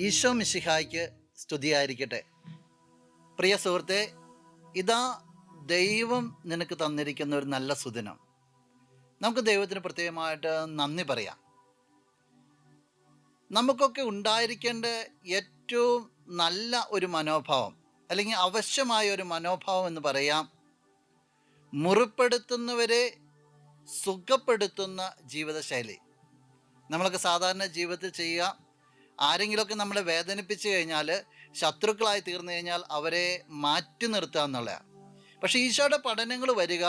ഈശോ മിശിഹായ്ക്ക് സ്തുതിയായിരിക്കട്ടെ. പ്രിയ സുഹൃത്തെ ഇതാ ദൈവം നിനക്ക് തന്നിരിക്കുന്ന ഒരു നല്ല സുദിനം. നമുക്ക് ദൈവത്തിന് പ്രത്യേകമായിട്ട് നന്ദി പറയാം. നമുക്കൊക്കെ ഉണ്ടായിരിക്കേണ്ട ഏറ്റവും നല്ല ഒരു മനോഭാവം അല്ലെങ്കിൽ ആവശ്യമായ ഒരു മനോഭാവം എന്ന് പറയാം മുറിപ്പെടുത്തുന്നവരെ സുഖപ്പെടുത്തുന്ന ജീവിതശൈലി. നമ്മളൊക്കെ സാധാരണ ജീവിതത്തിൽ ചെയ്യുക ആരെങ്കിലുമൊക്കെ നമ്മളെ വേദനിപ്പിച്ചു കഴിഞ്ഞാൽ ശത്രുക്കളായി തീർന്നു കഴിഞ്ഞാൽ അവരെ മാറ്റി നിർത്തുക എന്നുള്ളതാണ് പക്ഷേ ഈശോയുടെ പഠനങ്ങൾ വരിക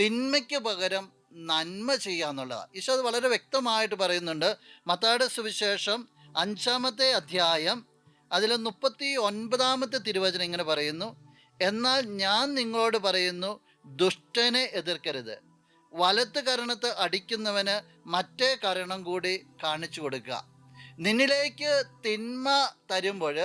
തിന്മയ്ക്ക് പകരം നന്മ ചെയ്യുക എന്നുള്ളതാണ് ഈശോ അത് വളരെ വ്യക്തമായിട്ട് പറയുന്നുണ്ട്. മത്തായുടെ സുവിശേഷം അഞ്ചാമത്തെ അധ്യായം അതിൽ മുപ്പത്തി ഒൻപതാമത്തെ തിരുവചനം ഇങ്ങനെ പറയുന്നു എന്നാൽ ഞാൻ നിങ്ങളോട് പറയുന്നു ദുഷ്ടനെ എതിർക്കരുത്. വലത്ത് കരണത്ത് അടിക്കുന്നവന് മറ്റേ കരണം കൂടി കാണിച്ചു കൊടുക്കുക. നിന്നിലേക്ക് തിന്മ തരുമ്പോൾ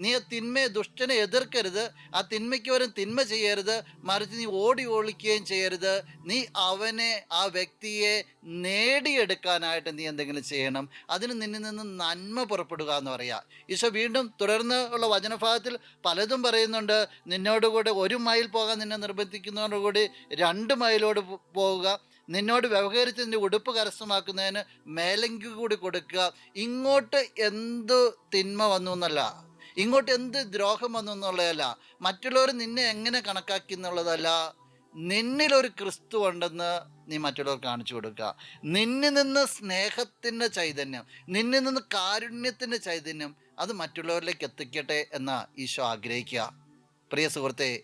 നീ ആ തിന്മയെ ദുഷ്ടനെ എതിർക്കരുത് ആ തിന്മയ്ക്ക് വരും തിന്മ ചെയ്യരുത് മറിച്ച് നീ ഓടി ഒളിക്കുകയും ചെയ്യരുത്. നീ അവനെ ആ വ്യക്തിയെ നേടിയെടുക്കാനായിട്ട് നീ എന്തെങ്കിലും ചെയ്യണം. അതിന് നിന്നിൽ നിന്ന് നന്മ പുറപ്പെടുക എന്ന് പറയാം. ഈശോ വീണ്ടും തുടർന്ന് ഉള്ള വചനഭാഗത്തിൽ പലതും പറയുന്നുണ്ട്. നിന്നോടുകൂടെ ഒരു മൈൽ പോകാൻ നിന്നെ നിർബന്ധിക്കുന്നതോടുകൂടി രണ്ട് മൈലോട് പോവുക. നിന്നോട് വ്യവഹരിച്ച് നിന്റെ ഉടുപ്പ് കരസ്ഥമാക്കുന്നതിന് മേലങ്കി കൂടി കൊടുക്കുക. ഇങ്ങോട്ട് എന്ത് തിന്മ വന്നു എന്നല്ല. ഇങ്ങോട്ട് എന്ത് ദ്രോഹം വന്നു എന്നുള്ളതല്ല. മറ്റുള്ളവർ നിന്നെ എങ്ങനെ കണക്കാക്കി എന്നുള്ളതല്ല. നിന്നിലൊരു ക്രിസ്തു ഉണ്ടെന്ന് നീ മറ്റുള്ളവർ കാണിച്ചു കൊടുക്കുക. നിന്നിൽ നിന്ന് സ്നേഹത്തിന്റെ ചൈതന്യം നിന്നിൽ നിന്ന് കാരുണ്യത്തിന്റെ ചൈതന്യം അത് മറ്റുള്ളവരിലേക്ക് എത്തിക്കട്ടെ എന്ന് ഈശോ ആഗ്രഹിക്കുക. പ്രിയ സുഹൃത്തെ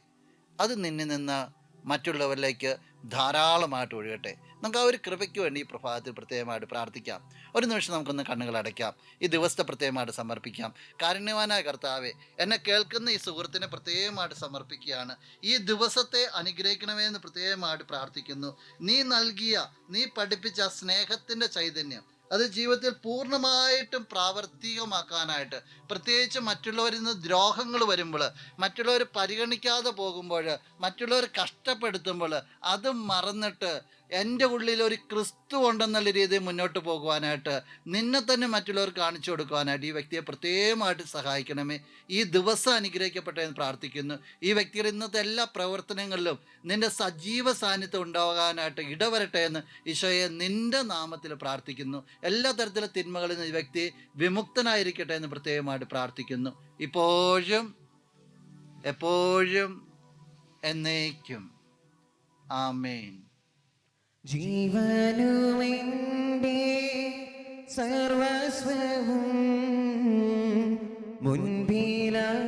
അത് നിന്നിൽ നിന്ന് മറ്റുള്ളവരിലേക്ക് ധാരാളമായിട്ട് ഒഴുകട്ടെ. നമുക്ക് ആ ഒരു കൃപയ്ക്ക് വേണ്ടി ഈ പ്രഭാതത്തിൽ പ്രത്യേകമായിട്ട് പ്രാർത്ഥിക്കാം. ഒരു നിമിഷം നമുക്കൊന്ന് കണ്ണുകൾ അടയ്ക്കാം. ഈ ദിവസത്തെ പ്രത്യേകമായിട്ട് സമർപ്പിക്കാം. കാരുണ്യവാനായ കർത്താവെ എന്നെ കേൾക്കുന്ന ഈ സുഹൃത്തിനെ പ്രത്യേകമായിട്ട് സമർപ്പിക്കുകയാണ്. ഈ ദിവസത്തെ അനുഗ്രഹിക്കണമേ എന്ന് പ്രത്യേകമായിട്ട് പ്രാർത്ഥിക്കുന്നു. നീ നൽകിയ നീ പഠിപ്പിച്ച സ്നേഹത്തിന്റെ ചൈതന്യം അത് ജീവിതത്തിൽ പൂർണമായിട്ടും പ്രാവർത്തികമാക്കാനായിട്ട് പ്രത്യേകിച്ച് മറ്റുള്ളവരിൽ നിന്ന് ദ്രോഹങ്ങൾ വരുമ്പോൾ മറ്റുള്ളവർ പരിഗണിക്കാതെ പോകുമ്പോൾ മറ്റുള്ളവർ കഷ്ടപ്പെടുത്തുമ്പോൾ അത് മറന്നിട്ട് എന്റെ ഉള്ളിൽ ഒരു ക്രിസ്തു ഉണ്ടെന്നുള്ള രീതിയിൽ മുന്നോട്ട് പോകുവാനായിട്ട് നിന്നെ തന്നെ മറ്റുള്ളവർ കാണിച്ചു കൊടുക്കുവാനായിട്ട് ഈ വ്യക്തിയെ പ്രത്യേകമായിട്ട് സഹായിക്കണമേ. ഈ ദിവസം അനുഗ്രഹിക്കപ്പെട്ടെ എന്ന് പ്രാർത്ഥിക്കുന്നു. ഈ വ്യക്തിയുടെ ഇന്നത്തെ എല്ലാ പ്രവർത്തനങ്ങളിലും നിന്റെ സജീവ സാന്നിധ്യം ഉണ്ടാകാനായിട്ട് ഇടവരട്ടെ എന്ന് ഈശോയെ നിന്റെ നാമത്തിൽ പ്രാർത്ഥിക്കുന്നു. എല്ലാ തരത്തിലെ തിന്മകളിൽ നിന്ന് ഈ വ്യക്തി വിമുക്തനായിരിക്കട്ടെ എന്ന് പ്രത്യേകമായിട്ട് പ്രാർത്ഥിക്കുന്നു. ഇപ്പോഴും എപ്പോഴും എന്നേക്കും. ആമേൻ. ജീവനുമെന്റെ സർവസ്വവും മുൻപിലണച്ച്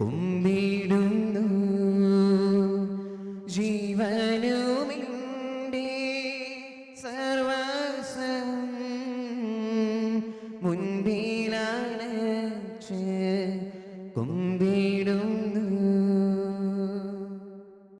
കുമ്പിടുന്നു. ജീവനുമെന്റെ സർവസ്വവും മുൻപിലണച്ച് കുമ്പിടുന്നു.